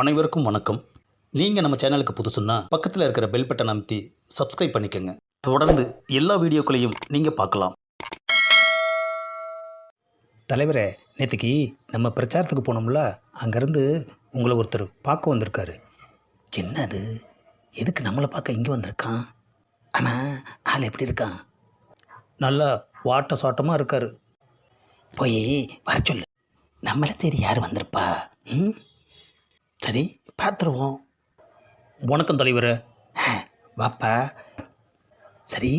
அனைவருக்கும் வணக்கம். நீங்கள் நம்ம சேனலுக்கு புதுசுன்னா பக்கத்தில் இருக்கிற பெல் பட்டன் அமைத்தி சப்ஸ்கிரைப் பண்ணிக்கோங்க. தொடர்ந்து எல்லா வீடியோக்களையும் நீங்கள் பார்க்கலாம். தலைவரே நேற்றுக்கு நம்ம பிரச்சாரத்துக்கு போனோம்ல அங்கேருந்து உங்களை ஒருத்தர் பார்க்க வந்திருக்காரு. என்னது? எதுக்கு நம்மளை பார்க்க இங்கே வந்திருக்கான்? ஆனால் ஆள் எப்படி இருக்கான்? நல்லா வாட்ட சாட்டமாக இருக்காரு. போய் வர சொல்லு. நம்மளை தேடி யார் வந்திருப்பா? ம்? சரி பார்த்துருவோம். வணக்கம் தலைவரே. வாப்பா. சரி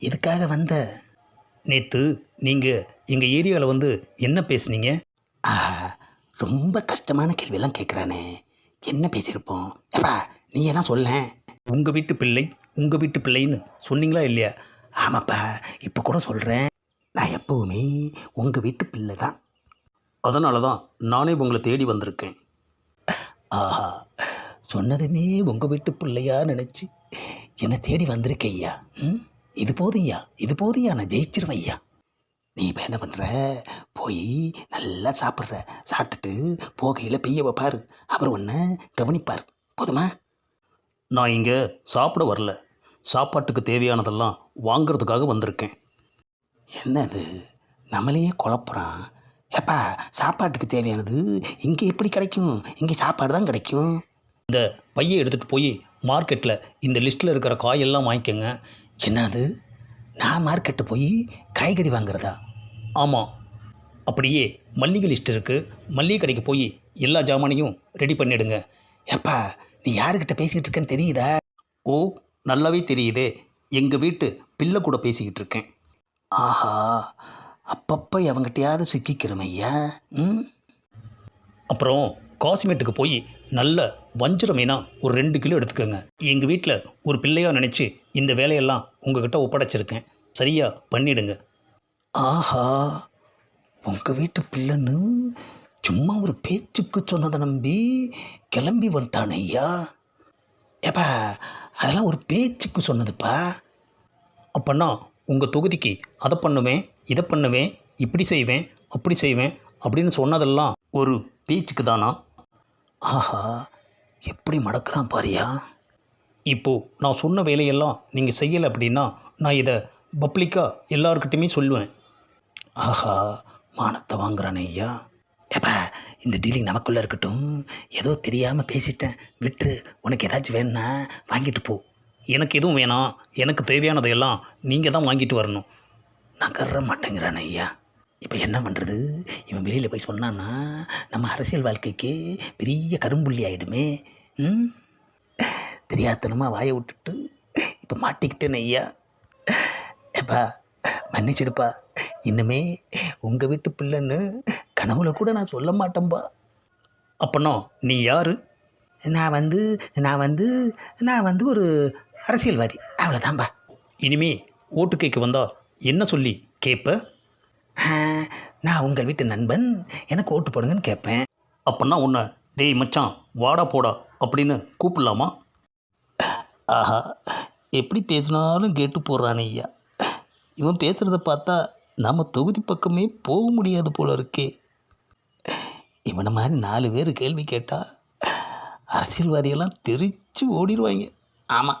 எதுக்காக வந்த? நேற்று நீங்கள் எங்கள் ஏரியாவில் வந்து என்ன பேசுனீங்க? ஆஹா ரொம்ப கஷ்டமான கேள்வியெல்லாம் கேட்குறானே என்ன பேசியிருப்போம்? ஏப்பா நீயே தான் சொல்ல உங்கள் வீட்டு பிள்ளை உங்கள் வீட்டு பிள்ளைன்னு சொன்னீங்களா இல்லையா? ஆமாப்பா இப்போ கூட சொல்கிறேன் நான் எப்பவுமே உங்கள் வீட்டு பிள்ளை தான். அதனால தான் நானே உங்களை தேடி வந்திருக்கேன். ஆஹா சொன்னதுமே உங்கள் வீட்டு பிள்ளையா நினச்சி என்னை தேடி வந்திருக்க ஐயா ம்? இது போதும்யா இது போதும்யா நான் ஜெயிச்சிருவேன் ஐயா நீ இப்போ என்ன பண்ணுற போய் நல்லா சாப்பிட்ற. சாப்பிட்டுட்டு போகையில் பெய்ய பாரு அவர் ஒன்று கவனிப்பார். போதுமா? நான் இங்கே சாப்பிட வரல. சாப்பாட்டுக்கு தேவையானதெல்லாம் வாங்கிறதுக்காக வந்திருக்கேன். என்னது? நம்மளையே குழப்புறான். ஏப்பா சாப்பாட்டுக்கு தேவையானது இங்கே எப்படி கிடைக்கும்? இங்கே சாப்பாடு தான் கிடைக்கும். இந்த பையை எடுத்துகிட்டு போய் மார்க்கெட்டில் இந்த லிஸ்ட்டில் இருக்கிற காயெல்லாம் வாங்கிக்கோங்க. என்னது? நான் மார்க்கெட்டு போய் காய்கறி வாங்குறதா? ஆமாம் அப்படியே மல்லிகை லிஸ்ட் இருக்குது மல்லிகை கடைக்கு போய் எல்லா ஜாமானையும் ரெடி பண்ணிடுங்க. ஏப்பா நீ யாருக்கிட்ட பேசிக்கிட்டு இருக்கேன்னு தெரியுதா? ஓ நல்லாவே தெரியுதே. எங்கள் வீட்டு பிள்ளை கூட பேசிக்கிட்டு இருக்கேன். ஆஹா அப்பப்போ எவங்கிட்டையாவது சிக்கிக்கிறோம் ஐயா ம்? அப்புறம் காசிமேட்டுக்கு போய் நல்ல வஞ்சிர மீனா ஒரு ரெண்டு கிலோ எடுத்துக்கோங்க. எங்கள் வீட்டில் ஒரு பிள்ளையாக நினச்சி இந்த வேலையெல்லாம் உங்ககிட்ட ஒப்படைச்சிருக்கேன். சரியா பண்ணிடுங்க. ஆஹா உங்கள் வீட்டு பிள்ளைன்னு சும்மா ஒரு பேச்சுக்கு சொன்னதை நம்பி கிளம்பி வந்துட்டான் ஐயா ஏப்பா அதெல்லாம் ஒரு பேச்சுக்கு சொன்னதுப்பா. அப்போன்னா உங்கள் தொகுதிக்கு அதை பண்ணுவேன் இதை பண்ணுவேன் இப்படி செய்வேன் அப்படி செய்வேன் அப்படின்னு சொன்னதெல்லாம் ஒரு பேச்சுக்கு தானா? ஆஹா எப்படி மடக்கிறான் பாரியா? இப்போது நான் சொன்ன வேலையெல்லாம் நீங்கள் செய்யலை அப்படின்னா நான் இதை பப்ளிக்காக எல்லாருக்கிட்டையுமே சொல்லுவேன். ஆஹா மானத்தை வாங்குறானே ஐயா. ஏப்பா இந்த டீலிங் நமக்குள்ளே இருக்கட்டும். ஏதோ தெரியாமல் பேசிட்டேன். விட்டுரு உனக்கு ஏதாச்சும் வேணும்னா வாங்கிட்டு போ. எனக்கு எதுவும் வேணாம். எனக்கு தேவையானதையெல்லாம் நீங்கள் தான் வாங்கிட்டு வரணும். நகர மாட்டேங்கிறானே ஐயா இப்போ என்ன பண்ணுறது இவன் வெளியில் போய் சொன்னான்னா நம்ம அரசியல் வாழ்க்கைக்கு பெரிய கரும்புள்ளி ஆகிடுமே ம்? தெரியாதனமாக வாயை விட்டுட்டு இப்போ மாட்டிக்கிட்டேன் ஐயா எப்பா மன்னிச்சிடுப்பா. இன்னுமே உங்கள் வீட்டு பிள்ளைன்னு கனவுல கூட நான் சொல்ல மாட்டேன்பா. அப்பனோ நீ யார்? நான் வந்து நான் வந்து நான் வந்து ஒரு அரசியல்வாதி. அவ்வளோதான்பா இனிமே ஓட்டு கேட்க வந்தா என்ன சொல்லி கேட்ப நான் உங்கள் வீட்டு நண்பன். எனக்கு ஓட்டு போடுங்கன்னு கேட்பேன் அப்படின்னா உன்னை டேய் மச்சான் வாடா போடா அப்படின்னு கூப்பிடலாமா? ஆஹா எப்படி பேசினாலும் கேட்டு போடுறானே ஐயா. இவன் பேசுகிறத பார்த்தா நம்ம தொகுதி பக்கமே போக முடியாது போல இருக்கே. இவனை மாதிரி நாலு பேர் கேள்வி கேட்டால் அரசியல்வாதியெல்லாம் தெரித்து ஓடிடுவாங்க ஆமாம்